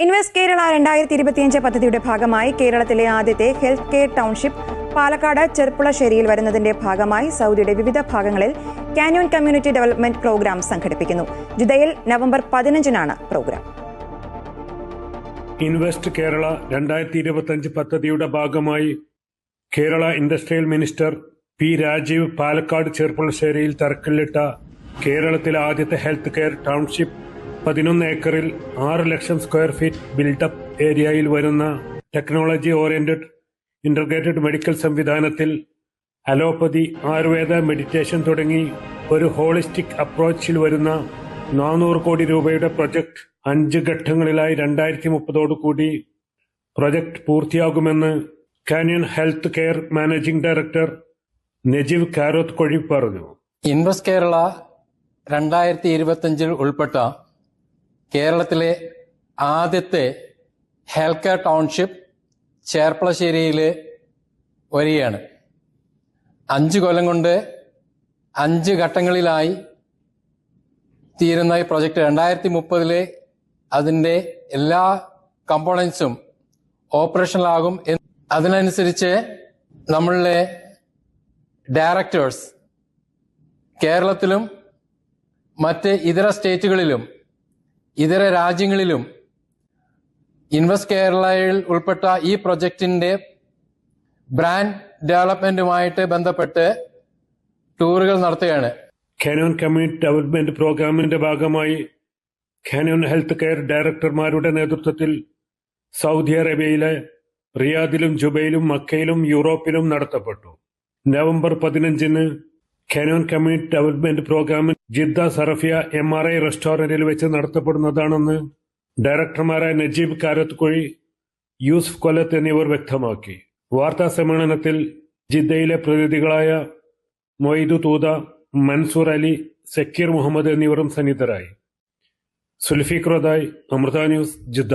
Invest Kerala രണ്ടായിരത്തി ഇരുപത്തിയഞ്ച് പദ്ധതിയുടെ ഭാഗമായി കേരളത്തിലെ ആദ്യത്തെ ഹെൽത്ത് കെയർ ടൗൺഷിപ്പ് പാലക്കാട് ചെർപ്പുളശ്ശേരിയിൽ വരുന്നതിന്റെ ഭാഗമായി സൗദിയുടെ വിവിധ ഭാഗങ്ങളിൽ കാന്യോൺ കമ്മ്യൂണിറ്റി ഡെവലപ്മെന്റ് പ്രോഗ്രാം സംഘടിപ്പിക്കുന്നു. ജുദയിൽ നവംബർ പതിനഞ്ചിനാണ് പ്രോഗ്രാം. ഇൻവെസ്റ്റ് കേരള രണ്ടായിരത്തി ഇരുപത്തിയഞ്ച് പദ്ധതിയുടെ ഭാഗമായി Kerala industrial minister P Rajeev Palakkad ചെർപ്പുളശ്ശേരിയിൽ തറക്കല്ലിട്ട കേരളത്തിലെ ആദ്യത്തെ ഹെൽത്ത് കെയർ ടൗൺഷിപ്പ് പതിനൊന്ന് ഏക്കറിൽ ആറ് ലക്ഷം സ്ക്വയർ ഫീറ്റ് ബിൽഡപ്പ് ഏരിയയിൽ വരുന്ന ടെക്നോളജി ഓറിയന്റഡ് ഇന്റർഗ്രേറ്റഡ് മെഡിക്കൽ സംവിധാനത്തിൽ അലോപ്പതി ആയുർവേദ മെഡിറ്റേഷൻ തുടങ്ങി ഒരു ഹോളിസ്റ്റിക് അപ്രോച്ചിൽ വരുന്ന നാനൂറ് കോടി രൂപയുടെ പ്രൊജക്ട് അഞ്ച് ഘട്ടങ്ങളിലായി രണ്ടായിരത്തി മുപ്പതോടുകൂടി പ്രൊജക്ട് പൂർത്തിയാകുമെന്ന് canyon health care managing director Najeev Karoth കൊഴി പറഞ്ഞു. ഇൻവെസ്റ്റ് കേരള രണ്ടായിരത്തി ഇരുപത്തിയഞ്ചിൽ ഉൾപ്പെട്ട കേരളത്തിലെ ആദ്യത്തെ കെയർ ടൗൺഷിപ്പ് ചേർപ്പളശ്ശേരിയിൽ വരികയാണ്. അഞ്ച് കൊല്ലം കൊണ്ട് അഞ്ച് ഘട്ടങ്ങളിലായി തീരുന്ന ഈ പ്രൊജക്ട്. രണ്ടായിരത്തി മുപ്പതിലെ അതിന്റെ എല്ലാ കമ്പോണൻസും ഓപ്പറേഷനിലാകും അതിനനുസരിച്ച് നമ്മളിലെ ഡയറക്ടേഴ്സ് കേരളത്തിലും മറ്റ് ഇതര സ്റ്റേറ്റുകളിലും ഇതര രാജ്യങ്ങളിലും ഇൻവെസ്റ്റ് കേരളയിൽ ഉൾപ്പെട്ട ഈ പ്രൊജക്ടിന്റെ ബ്രാൻഡ് ഡെവലപ്മെന്റുമായിട്ട് ബന്ധപ്പെട്ട് ടൂറുകൾ നടത്തുകയാണ്. കാനോൻ കമ്മ്യൂണിറ്റി ഡെവലപ്മെന്റ് പ്രോഗ്രാമിന്റെ ഭാഗമായി കാനോൻ ഹെൽത്ത് കെയർ ഡയറക്ടർമാരുടെ നേതൃത്വത്തിൽ സൗദി അറേബ്യയിലെ റിയാദിലും ജുബൈയിലും മക്കയിലും യൂറോപ്പിലും നടത്തപ്പെട്ടു. നവംബർ പതിനഞ്ചിന് കാനോൻ കമ്മ്യൂണിറ്റി ഡെവലപ്മെന്റ് പ്രോഗ്രാമിൽ Jeddah Sarafiya M R I റെസ്റ്റോറന്റിൽ വെച്ച് നടത്തപ്പെടുന്നതാണെന്ന് ഡയറക്ടർമാരായ നജീബ് കാരത്ത് കുഴി യൂസുഫ് കൊല്ലത്ത് എന്നിവർ വ്യക്തമാക്കി. വാർത്താ സമ്മേളനത്തിൽ ജിദ്ദയിലെ പ്രതിനിധികളായ മൊയ്തു തൂത മൻസൂർ അലി സക്കീർ മുഹമ്മദ് എന്നിവരും സന്നിധരായി സുൽഫീഖ് അമൃത ന്യൂസ് ജിദ്ദ.